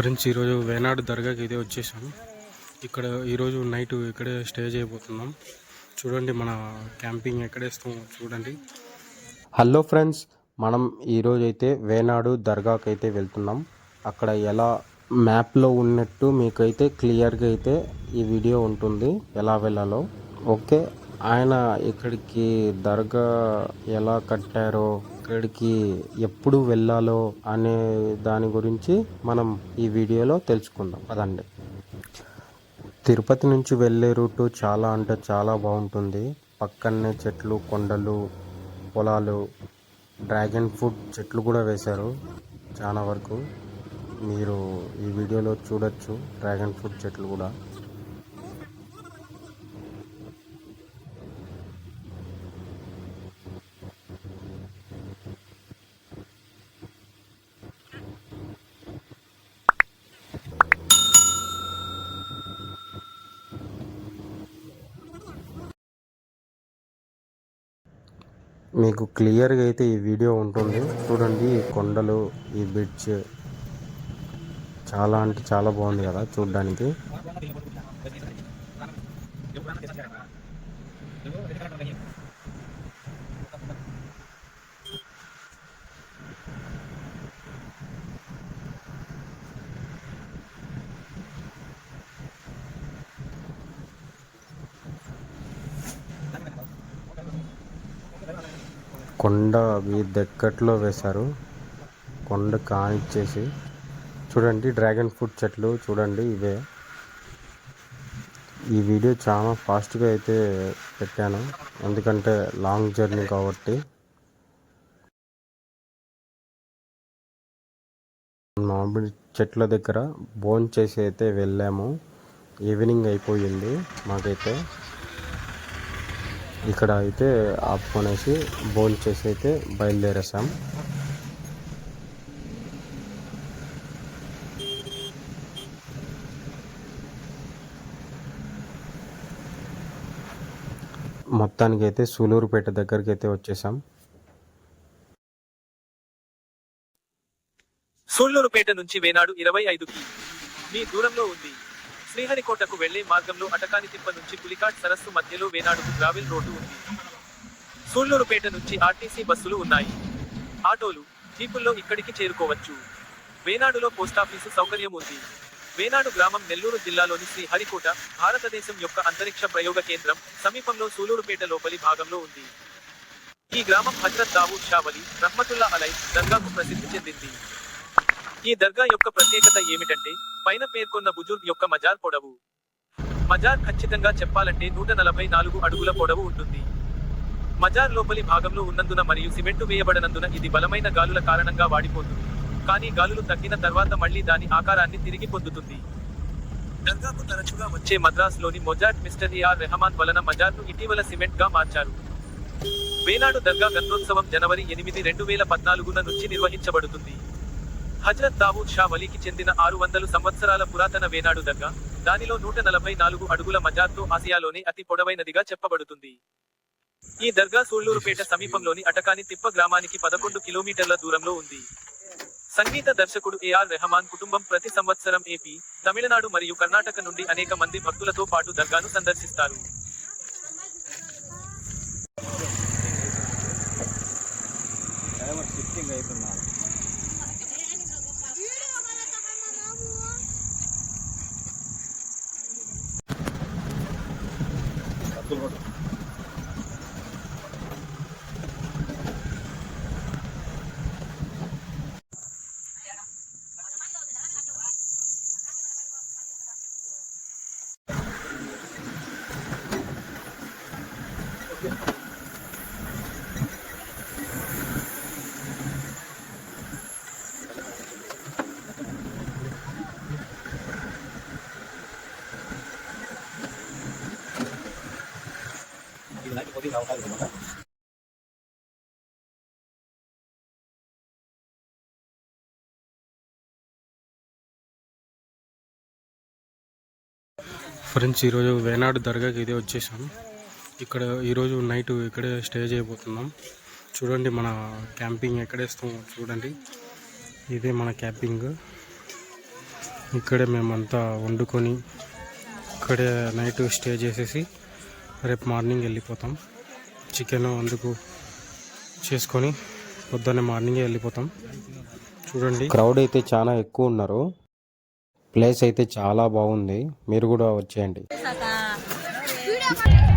Friends ఈరోజు వేనాడు దర్గాకి అయితే వచ్చేసాం ఇక్కడ ఈరోజు నైట్ ఇక్కడే స్టే చేయబోతున్నాం. చూడండి మన క్యాంపింగ్ ఎక్కడేస్తాం చూడండి. హలో ఫ్రెండ్స్ మనం ఈరోజు అయితే వేనాడు దర్గాకి అయితే వెళ్తున్నాం. అక్కడ ఎలా మ్యాప్లో ఉన్నట్టు మీకైతే క్లియర్గా అయితే ఈ వీడియో ఉంటుంది ఎలా వెళ్ళాలో. ఓకే ఆయన ఇక్కడికి దర్గా ఎలా కట్టారో ఇక్కడికి ఎప్పుడు వెళ్ళాలో అనే దాని గురించి మనం ఈ వీడియోలో తెలుసుకుందాం. అదండి తిరుపతి నుంచి వెళ్ళే రూటు చాలా అంటే చాలా బాగుంటుంది. పక్కనే చెట్లు కొండలు పొలాలు డ్రాగన్ ఫ్రూట్ చెట్లు కూడా వేశారు చాలా వరకు. మీరు ఈ వీడియోలో చూడొచ్చు డ్రాగన్ ఫ్రూట్ చెట్లు కూడా. మీకు క్లియర్గా అయితే ఈ వీడియో ఉంటుంది. చూడండి ఈ కొండలు ఈ బ్రిడ్జ్ చాలా అంటే చాలా బాగుంది కదా చూడడానికి. కొండ అవి దగ్గట్లో వేశారు. కొండ కానిచ్చేసి. చూడండి డ్రాగన్ ఫ్రూట్ చెట్లు చూడండి ఇవే. ఈ వీడియో చాలా ఫాస్ట్గా అయితే పెట్టాను. ఎందుకంటే లాంగ్ జర్నీ కాబట్టి. మామిడి చెట్ల దగ్గర బోన్ చేసి అయితే వెళ్ళాము. ఈవినింగ్ అయిపోయింది మాకైతే. ఇక్కడ అయితే ఆపుకొనేసి బోన్ చేసి అయితే బయలుదేరేసాం మొత్తానికి అయితే సూలూరుపేట దగ్గరికి అయితే వచ్చేసాం. సూళ్ళూరుపేట నుంచి వేనాడు ఇరవై ఐదుకి. మీ దూరంలో ఉంది. శ్రీహరికోటకు వెళ్ళే మార్గంలో అటకానితిప్ప నుంచి పులికాట్ సరస్సు మధ్యలో వేనాడుకు గ్రావెల్ రోడ్డు ఉంది. సూళ్ళూరుపేట నుంచి ఆర్టీసీ బస్సులు ఉన్నాయి. ఆటోలు జీపుల్లో ఇక్కడికి చేరుకోవచ్చు. వేనాడులో పోస్టాఫీసు సౌకర్యం ఉంది. వేనాడు గ్రామం నెల్లూరు జిల్లాలోని శ్రీహరికోట భారతదేశం యొక్క అంతరిక్ష ప్రయోగ కేంద్రం సమీపంలో సూలూరుపేట లోపలి భాగంలో ఉంది. ఈ గ్రామం హజ్రత్ దావూద్ షావలి రహ్మతుల్లా అలై దర్గాకు ప్రసిద్ధి చెందింది. ఈ దర్గా యొక్క ప్రత్యేకత ఏమిటంటే పైన పేర్కొన్న బుజుర్గ్ యొక్క మజార్ పొడవు. మజార్ ఖచ్చితంగా చెప్పాలంటే నూట నలభై నాలుగు అడుగుల పొడవు ఉంటుంది. మజార్ లోపలి భాగంలో ఉన్నందున మరియు సిమెంటు వేయబడనందున ఇది బలమైన గాలుల కారణంగా వాడిపోతుంది. కానీ గాలులు తగ్గిన తర్వాత మళ్ళీ దాని ఆకారాన్ని తిరిగి పొందుతుంది. దర్గాకు తరచుగా వచ్చే మద్రాస్లోని Mozart mister A R Rahman వలన మజార్ను ఇటీవల సిమెంట్గా మార్చారు. వేనాడు దర్గా గంధోత్సవం జనవరి ఎనిమిది రెండు వేల పద్నాలుగున నుంచి నిర్వహించబడుతుంది. హజరత్ దావూద్ షా వలీకి చెందిన ఆరు వందలు సంవత్సరాల పురాతన వేనాడు దర్గా. దానిలో నూట నలభై నాలుగు అడుగుల మజార్తో ఆసియాలోనే అతి పొడవైనదిగా చెప్పబడుతుంది. ఈ దర్గా సూళ్ళూరుపేట సమీపంలోని అటకాని తిప్ప గ్రామానికి పదకొండు కిలోమీటర్ల దూరంలో ఉంది. సంగీత దర్శకుడు ఏఆర్ రెహమాన్ కుటుంబం ప్రతి సంవత్సరం ఏపీ తమిళనాడు మరియు కర్ణాటక నుండి అనేక మంది భక్తులతో పాటు దర్గాను సందర్శిస్తారు. তুলব ఫ్రెండ్స్ ఈరోజు వేనాడు దర్గాకి ఇదే వచ్చేసాం ఇక్కడ ఈరోజు నైట్ ఇక్కడే స్టే చేయబోతున్నాం. చూడండి మన క్యాంపింగ్ ఎక్కడేస్తాం చూడండి. ఇదే మన క్యాంపింగ్. ఇక్కడే మేమంతా వండుకొని ఇక్కడే నైట్ స్టే చేసేసి రేపు మార్నింగ్ వెళ్ళిపోతాం. చికెన్ అందుకు చేసుకొని పొద్దున్నే మార్నింగే వెళ్ళిపోతాం. చూడండి. క్రౌడ్ అయితే చాలా ఎక్కువ ఉన్నారు. ప్లేస్ అయితే చాలా బాగుంది. మీరు కూడా వచ్చేయండి. వీడియో